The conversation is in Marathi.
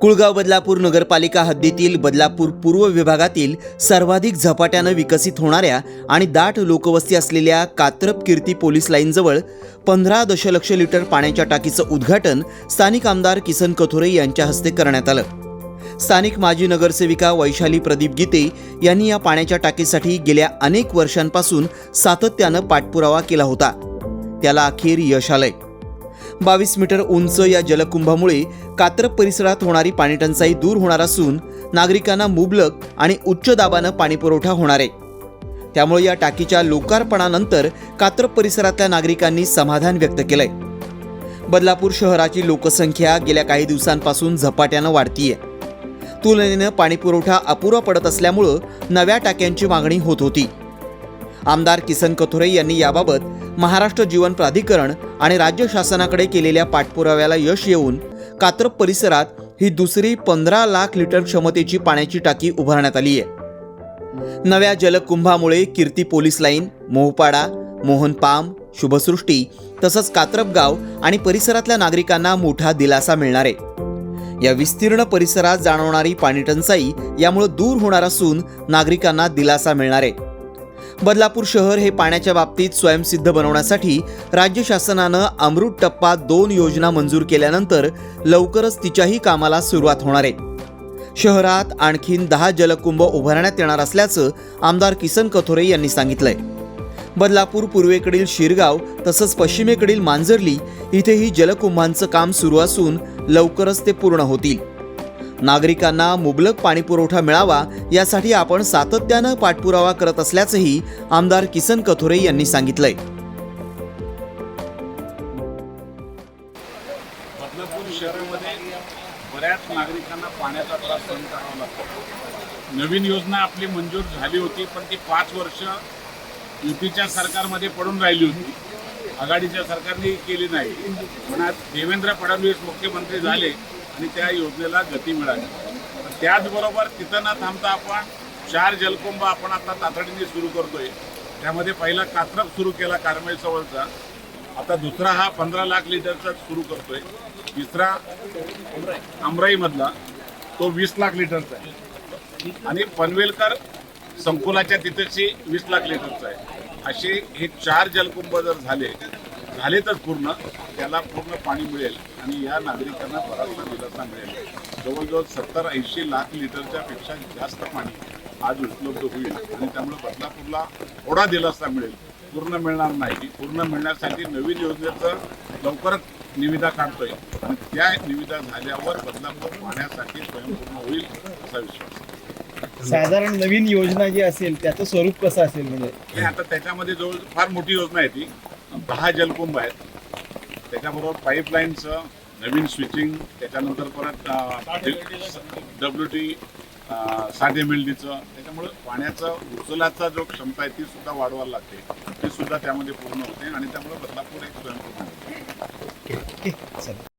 कुळगाव बदलापूर नगरपालिका हद्दीतील बदलापूर पूर्व विभागातील सर्वाधिक झपाट्यानं विकसित होणाऱ्या आणि दाट लोकवस्ती असलेल्या कात्रप कीर्ती पोलीस लाईनजवळ पंधरा दशलक्ष लिटर पाण्याच्या टाकीचं उद्घाटन स्थानिक आमदार किसन कथोरे यांच्या हस्ते करण्यात आलं. स्थानिक माजी नगरसेविका वैशाली प्रदीप गीते यांनी या पाण्याच्या टाकीसाठी गेल्या अनेक वर्षांपासून सातत्यानं पाठपुरावा केला होता. त्याला अखेर यश आलंय. बावीस मीटर उंच या जलकुंभामुळे कात्रप परिसरात होणारी पाणीटंचाई दूर होणार असून नागरिकांना मुबलक आणि उच्च दाबानं पाणीपुरवठा होणार आहे. त्यामुळे या टाकीच्या लोकार्पणानंतर कात्रप परिसरातल्या नागरिकांनी समाधान व्यक्त केलंय. बदलापूर शहराची लोकसंख्या गेल्या काही दिवसांपासून झपाट्यानं वाढतीये. तुलनेनं पाणीपुरवठा अपुरा पडत असल्यामुळं नव्या टाक्यांची मागणी होत होती. आमदार किसन कथोरे यांनी याबाबत महाराष्ट्र जीवन प्राधिकरण आणि राज्य शासनाकडे केलेल्या पाठपुराव्याला यश येऊन कात्रप परिसरात ही दुसरी पंधरा लाख लिटर क्षमतेची पाण्याची टाकी उभारण्यात आली आहे. नव्या जलकुंभामुळे कीर्ती पोलीस लाईन मोहपाडा मोहनपाम शुभसृष्टी तसंच कात्रप गाव आणि परिसरातल्या नागरिकांना मोठा दिलासा मिळणार आहे. या विस्तीर्ण परिसरात जाणवणारी पाणीटंचाई यामुळे दूर होणार असून नागरिकांना दिलासा मिळणार आहे. बदलापूर शहर हे पाण्याच्या बाबतीत स्वयंसिद्ध बनवण्यासाठी राज्य शासनानं अमृत टप्पा दोन योजना मंजूर केल्यानंतर लवकरच तिच्याही कामाला सुरुवात होणार आहे. शहरात आणखीन दहा जलकुंभ उभारण्यात येणार असल्याचं आमदार किसन कथोरे यांनी सांगितलंय. बदलापूर पूर्वेकडील शिरगाव तसंच पश्चिमेकडील मांजरली इथेही जलकुंभांचं काम सुरू असून लवकरच ते पूर्ण होतील. नागरिकांना मुबलक पाणीपुरवठा मिळावा यासाठी आपण सातत्यानं पाठपुरावा करत असल्याचंही आमदार किसन कथोरे यांनी सांगितलंय. बदलापूर शहरामध्ये बऱ्याच नागरिकांना पाण्याचा त्रास सहन करावा लागतो. नवीन योजना आपली मंजूर झाली होती पण ती पाच वर्ष युतीच्या सरकारमध्ये पडून राहिली होती. आघाडीच्या सरकारने केली नाही. पण आज देवेंद्र फडणवीस मुख्यमंत्री झाले. आणि त्या योजनेला गती मिळाली. त्याचबरोबर तिथं न थांबता आपण चार जलकुंभ आपण आता तातडीने सुरू करतोय. त्यामध्ये पहिला कात्रप सुरू केला कारमेल जवळचा. आता दुसरा हा पंधरा लाख लिटरचा सुरू करतोय. तिसरा अमराईमधला तो वीस लाख लिटरचा आहे. आणि पनवेलकर संकुलाच्या तिथेची वीस लाख लिटरचा आहे. असे हे चार जलकुंभ जर झाले झालेतच पूर्ण त्याला पूर्ण पाणी मिळेल आणि या नागरिकांना बराचसा दिलासा मिळेल. जवळजवळ सत्तर ऐंशी लाख लिटरच्या पेक्षा जास्त पाणी आज उपलब्ध होईल आणि त्यामुळे बदलापूरला थोडा दिलासा मिळेल. पूर्ण मिळणार नाही. पूर्ण मिळण्यासाठी नवीन योजनेचं लवकरच निविदा काढतोय. आणि त्या निविदा झाल्यावर बदलापूर पाण्यासाठी स्वयंपूर्ण होईल असा विश्वास. साधारण नवीन योजना जी असेल त्याचं स्वरूप कसं असेल म्हणजे? आता त्याच्यामध्ये जवळ फार मोठी योजना आहे ती. दहा जलकुंभ आहेत. त्याच्याबरोबर पाईपलाईनचं नवीन स्विचिंग त्याच्यानंतर परत डब्ल्यू टी साधे एम एल डीचं त्याच्यामुळे पाण्याचा उचलाचा जो क्षमता आहे ती सुद्धा वाढवायला लागते. ती सुद्धा त्यामध्ये पूर्ण होते आणि त्यामुळे बदलापूर एक स्वयंपूर्ण होते.